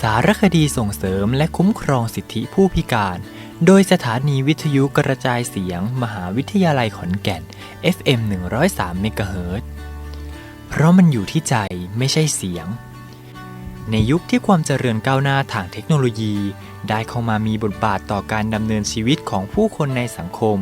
สารคดีส่งเสริมและคุ้มครองสิทธิผู้พิการ โดยสถานีวิทยุกระจายเสียง มหาวิทยาลัยขอนแก่น FM 103เมกะเฮิรตเพราะมันอยู่ที่ใจไม่ใช่เสียง ในยุคที่ความเจริญก้าวหน้าทางเทคโนโลยี ได้เข้ามามีบทบาทต่อการดำเนินชีวิตของผู้คนในสังคม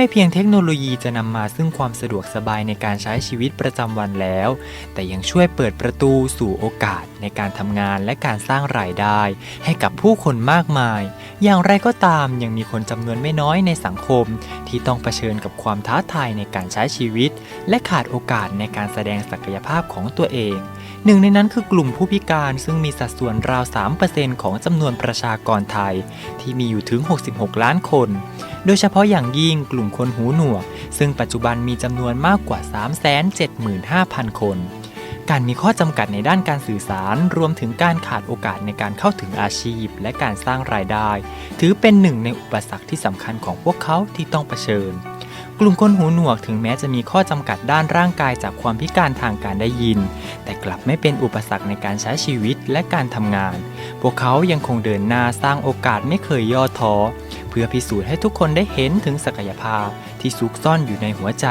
ไม่เพียงเทคโนโลยีจะนำมาซึ่งความสะดวกสบายในการใช้ชีวิตประจำวันแล้ว แต่ยังช่วยเปิดประตูสู่โอกาสในการทำงานและการสร้างรายได้ ให้กับผู้คนมากมาย อย่างไรก็ตามยังมีคนจำนวนไม่น้อยในสังคม ที่ต้องเผชิญกับความท้าทายในการใช้ชีวิต และขาดโอกาสในการแสดงศักยภาพของตัวเอง หนึ่งในนั้นคือกลุ่มผู้พิการซึ่งมีสัดส่วนราว 3%ของจำนวนประชากรไทย ที่มีอยู่ถึง 66 ล้านคน โดยเฉพาะอย่างยิ่งกลุ่มคนหูหนวก ซึ่งปัจจุบันมีจำนวนมากกว่า 375,000 คน การมีข้อจำกัดในด้านการสื่อสาร รวมถึงการขาดโอกาสในการเข้าถึงอาชีพ และการสร้างรายได้ ถือเป็นหนึ่งในอุปสรรคที่สำคัญของพวกเขาที่ต้องเผชิญกลุ่มคนหูหนวกถึงแม้จะมีข้อจำกัดด้านร่างกายจากความพิการทางการได้ยิน แต่กลับไม่เป็นอุปสรรคในการใช้ชีวิตและการทำงาน พวกเขายังคงเดินหน้าสร้างโอกาสไม่เคยย่อท้อ พื่อพิสูจน์ให้ทุกคนได้เห็นถึงศักยภาพที่ซุกซ่อนอยู่ในหัวใจ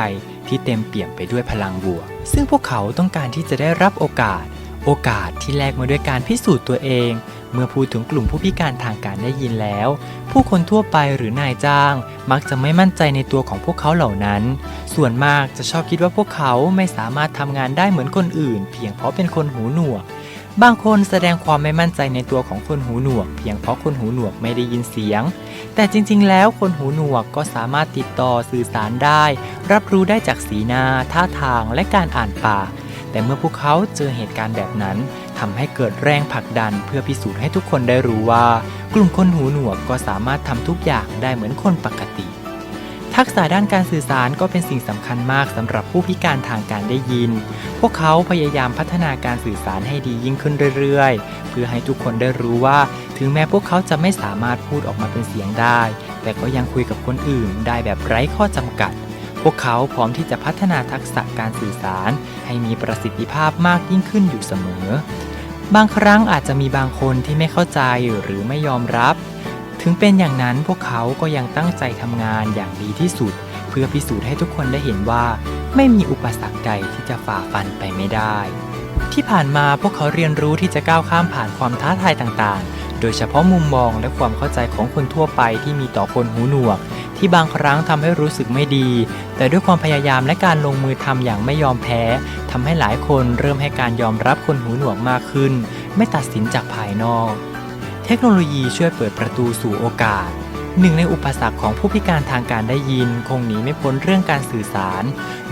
ที่เต็มเปี่ยมไปด้วยพลังบวก ซึ่งพวกเขาต้องการที่จะได้รับโอกาส โอกาสที่แลกมาด้วยการพิสูจน์ตัวเอง เมื่อพูดถึงกลุ่มผู้พิการทางการได้ยินแล้ว ผู้คนทั่วไปหรือนายจ้าง มักจะไม่มั่นใจในตัวของพวกเขาเหล่านั้น ส่วนมากจะชอบคิดว่าพวกเขาไม่สามารถทำงานได้เหมือนคนอื่น เพียงเพราะเป็นคนหูหนวก บางคนแสดงความไม่มั่นใจในตัวของคนหูหนวก เพียงเพราะคนหูหนวกไม่ได้ยินเสียง แต่จริงๆ แล้วคนหูหนวกก็สามารถติดต่อสื่อสารได้ รับรู้ได้จากสีหน้า ท่าทางและการอ่านปาก แต่เมื่อพวกเขาเจอเหตุการณ์แบบนั้นทำให้เกิดแรงผลักดันเพื่อพิสูจน์ให้ทุกคนได้รู้ว่า กลุ่มคนหูหนวกก็สามารถทำทุกอย่างได้เหมือนคนปกติ ทักษะด้านการสื่อสารก็เป็นสิ่งสำคัญมากสำหรับผู้พิการทางการได้ยิน พวกเขาพยายามพัฒนาการสื่อสารให้ดียิ่งขึ้นเรื่อยๆ เพื่อให้ทุกคนได้รู้ว่า ถึงแม้พวกเขาจะไม่สามารถพูดออกมาเป็นเสียงได้ แต่ก็ยังคุยกับคนอื่นได้แบบไร้ข้อจำกัด พวกเขาพร้อมที่จะพัฒนาทักษะการสื่อสาร ให้มีประสิทธิภาพมากยิ่งขึ้นอยู่เสมอ บางครั้งอาจจะมีบางคนที่ไม่เข้าใจหรือไม่ยอมรับ ถึงเป็นอย่างนั้นพวกเขาก็ยังตั้งใจทำงานอย่างดีที่สุด เพื่อพิสูจน์ให้ทุกคนได้เห็นว่า ไม่มีอุปสรรคใดที่จะฝ่าฟันไปไม่ได้ ที่ผ่านมาพวกเขาเรียนรู้ที่จะก้าวข้ามผ่านความท้าทายต่างๆ โดยเฉพาะมุมมองและความเข้าใจของคนทั่วไปที่มีต่อคนหูหนวก ที่บางครั้งทำให้รู้สึกไม่ดี แต่ด้วยความพยายามและการลงมือทำอย่างไม่ยอมแพ้ทำให้หลายคนเริ่มให้การยอมรับคนหูหนวกมากขึ้น ไม่ตัดสินจากภายนอก เทคโนโลยีช่วยเปิดประตูสู่โอกาส หนึ่งในอุปสรรคของผู้พิการทางการได้ยิน คงหนีไม่พ้นเรื่องการสื่อสาร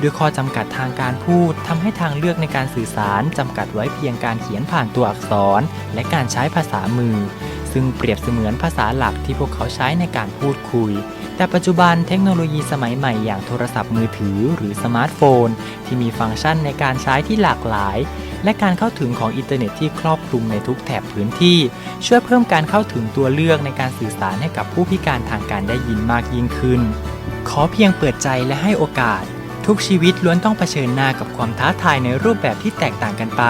ด้วยข้อจำกัดทางการพูดทำให้ทางเลือกในการสื่อสารจำกัดไว้เพียงการเขียนผ่านตัวอักษร และการใช้ภาษามือ ซึ่งเปรียบเสมือนภาษาหลักที่พวกเขาใช้ในการพูดคุย แต่ปัจจุบันเทคโนโลยีสมัยใหม่อย่างโทรศัพท์มือถือหรือสมาร์ทโฟน ที่มีฟังก์ชันในการใช้ที่หลากหลาย และการเข้าถึงของอินเทอร์เน็ตที่ครอบคลุมในทุกแถบพื้นที่ ช่วยเพิ่มการเข้าถึงตัวเลือกในการสื่อสารให้กับผู้พิการทางการได้ยินมากยิ่งขึ้น ขอเพียงเปิดใจและให้โอกาส ทุกชีวิตล้วนต้องเผชิญหน้ากับความท้าทายในรูปแบบที่แตกต่างกันไป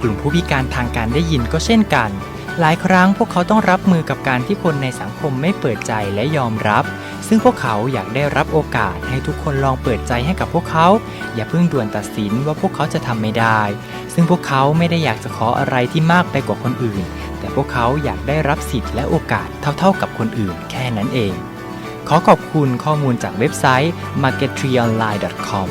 กลุ่มผู้พิการทางการได้ยินก็เช่นกัน หลายครั้งพวกเขาต้องรับมือกับการที่คนในสังคมไม่เปิดใจและยอมรับ ซึ่งพวกเขาอยากได้รับโอกาสให้ทุกคนลองเปิดใจให้กับพวกเขา อย่าเพิ่งด่วนตัดสินว่าพวกเขาจะทำไม่ได้ ซึ่งพวกเขาไม่ได้อยากจะขออะไรที่มากไปกว่าคนอื่น แต่พวกเขาอยากได้รับสิทธิ์และโอกาสเท่าๆกับคนอื่น แค่นั้นเอง ขอขอบคุณข้อมูลจากเว็บไซต์ marketrionline.com